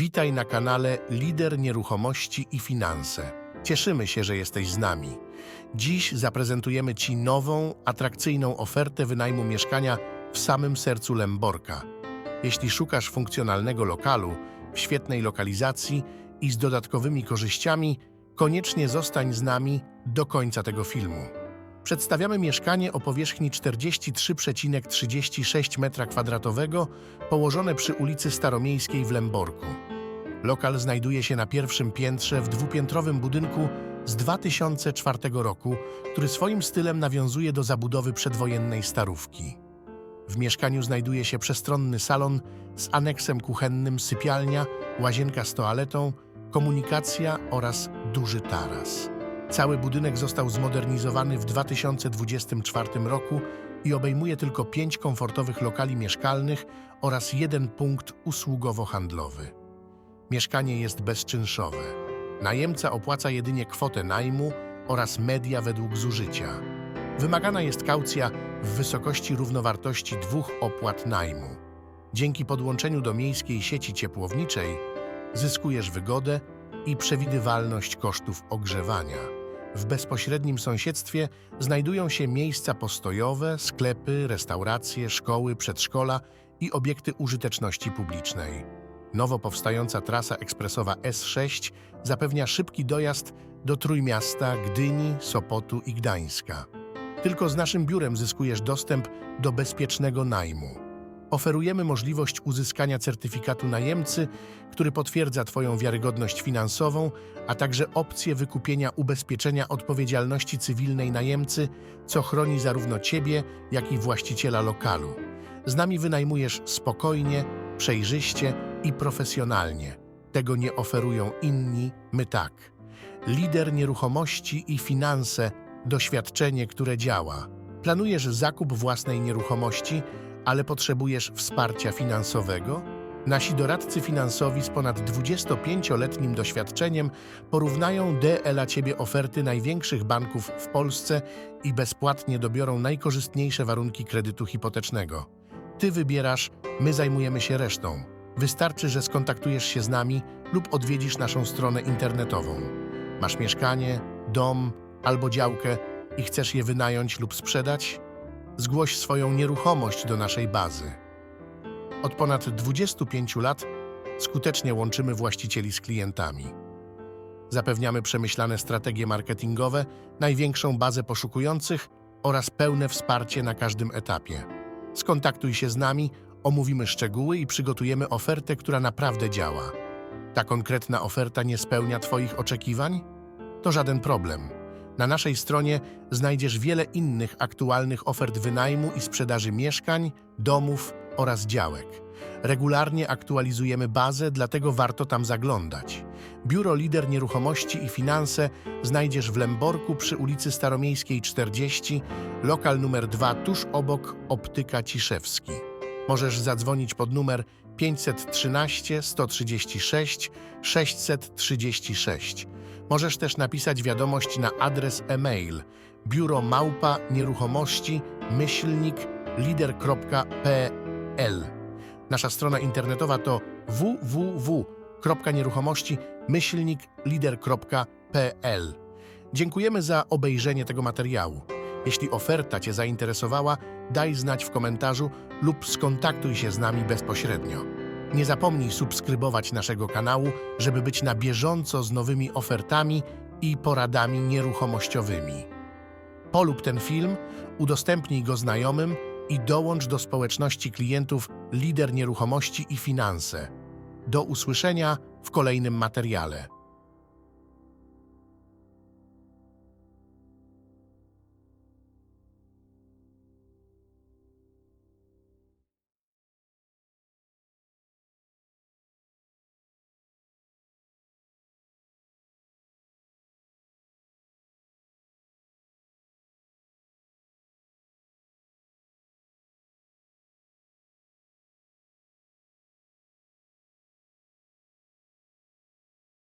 Witaj na kanale Lider Nieruchomości i Finanse. Cieszymy się, że jesteś z nami. Dziś zaprezentujemy Ci nową, atrakcyjną ofertę wynajmu mieszkania w samym sercu Lęborka. Jeśli szukasz funkcjonalnego lokalu, w świetnej lokalizacji i z dodatkowymi korzyściami, koniecznie zostań z nami do końca tego filmu. Przedstawiamy mieszkanie o powierzchni 43,36 m2 położone przy ulicy Staromiejskiej w Lęborku. Lokal znajduje się na pierwszym piętrze w dwupiętrowym budynku z 2004 roku, który swoim stylem nawiązuje do zabudowy przedwojennej starówki. W mieszkaniu znajduje się przestronny salon z aneksem kuchennym, sypialnia, łazienka z toaletą, komunikacja oraz duży taras. Cały budynek został zmodernizowany w 2024 roku i obejmuje tylko pięć komfortowych lokali mieszkalnych oraz jeden punkt usługowo-handlowy. Mieszkanie jest bezczynszowe. Najemca opłaca jedynie kwotę najmu oraz media według zużycia. Wymagana jest kaucja w wysokości równowartości dwóch opłat najmu. Dzięki podłączeniu do miejskiej sieci ciepłowniczej zyskujesz wygodę i przewidywalność kosztów ogrzewania. W bezpośrednim sąsiedztwie znajdują się miejsca postojowe, sklepy, restauracje, szkoły, przedszkola i obiekty użyteczności publicznej. Nowo powstająca trasa ekspresowa S6 zapewnia szybki dojazd do Trójmiasta, Gdyni, Sopotu i Gdańska. Tylko z naszym biurem zyskujesz dostęp do bezpiecznego najmu. Oferujemy możliwość uzyskania certyfikatu najemcy, który potwierdza Twoją wiarygodność finansową, a także opcję wykupienia ubezpieczenia odpowiedzialności cywilnej najemcy, co chroni zarówno Ciebie, jak i właściciela lokalu. Z nami wynajmujesz spokojnie, przejrzyście i profesjonalnie. Tego nie oferują inni, my tak. Lider nieruchomości i finanse, doświadczenie, które działa. Planujesz zakup własnej nieruchomości, ale potrzebujesz wsparcia finansowego? Nasi doradcy finansowi z ponad 25-letnim doświadczeniem porównają dla Ciebie oferty największych banków w Polsce i bezpłatnie dobiorą najkorzystniejsze warunki kredytu hipotecznego. Ty wybierasz, my zajmujemy się resztą. Wystarczy, że skontaktujesz się z nami lub odwiedzisz naszą stronę internetową. Masz mieszkanie, dom albo działkę i chcesz je wynająć lub sprzedać? Zgłoś swoją nieruchomość do naszej bazy. Od ponad 25 lat skutecznie łączymy właścicieli z klientami. Zapewniamy przemyślane strategie marketingowe, największą bazę poszukujących oraz pełne wsparcie na każdym etapie. Skontaktuj się z nami, omówimy szczegóły i przygotujemy ofertę, która naprawdę działa. Ta konkretna oferta nie spełnia Twoich oczekiwań? To żaden problem. Na naszej stronie znajdziesz wiele innych aktualnych ofert wynajmu i sprzedaży mieszkań, domów oraz działek. Regularnie aktualizujemy bazę, dlatego warto tam zaglądać. Biuro Lider Nieruchomości i Finanse znajdziesz w Lęborku przy ulicy Staromiejskiej 40, lokal numer 2 tuż obok Optyka Ciszewski. Możesz zadzwonić pod numer 513 136 636. Możesz też napisać wiadomość na adres e-mail biuro małpa nieruchomości myślnik lider.pl. Nasza strona internetowa to www.nieruchomości myślnik lider.pl. Dziękujemy za obejrzenie tego materiału. Jeśli oferta Cię zainteresowała, daj znać w komentarzu lub skontaktuj się z nami bezpośrednio. Nie zapomnij subskrybować naszego kanału, żeby być na bieżąco z nowymi ofertami i poradami nieruchomościowymi. Polub ten film, udostępnij go znajomym i dołącz do społeczności klientów Lider Nieruchomości i Finanse. Do usłyszenia w kolejnym materiale.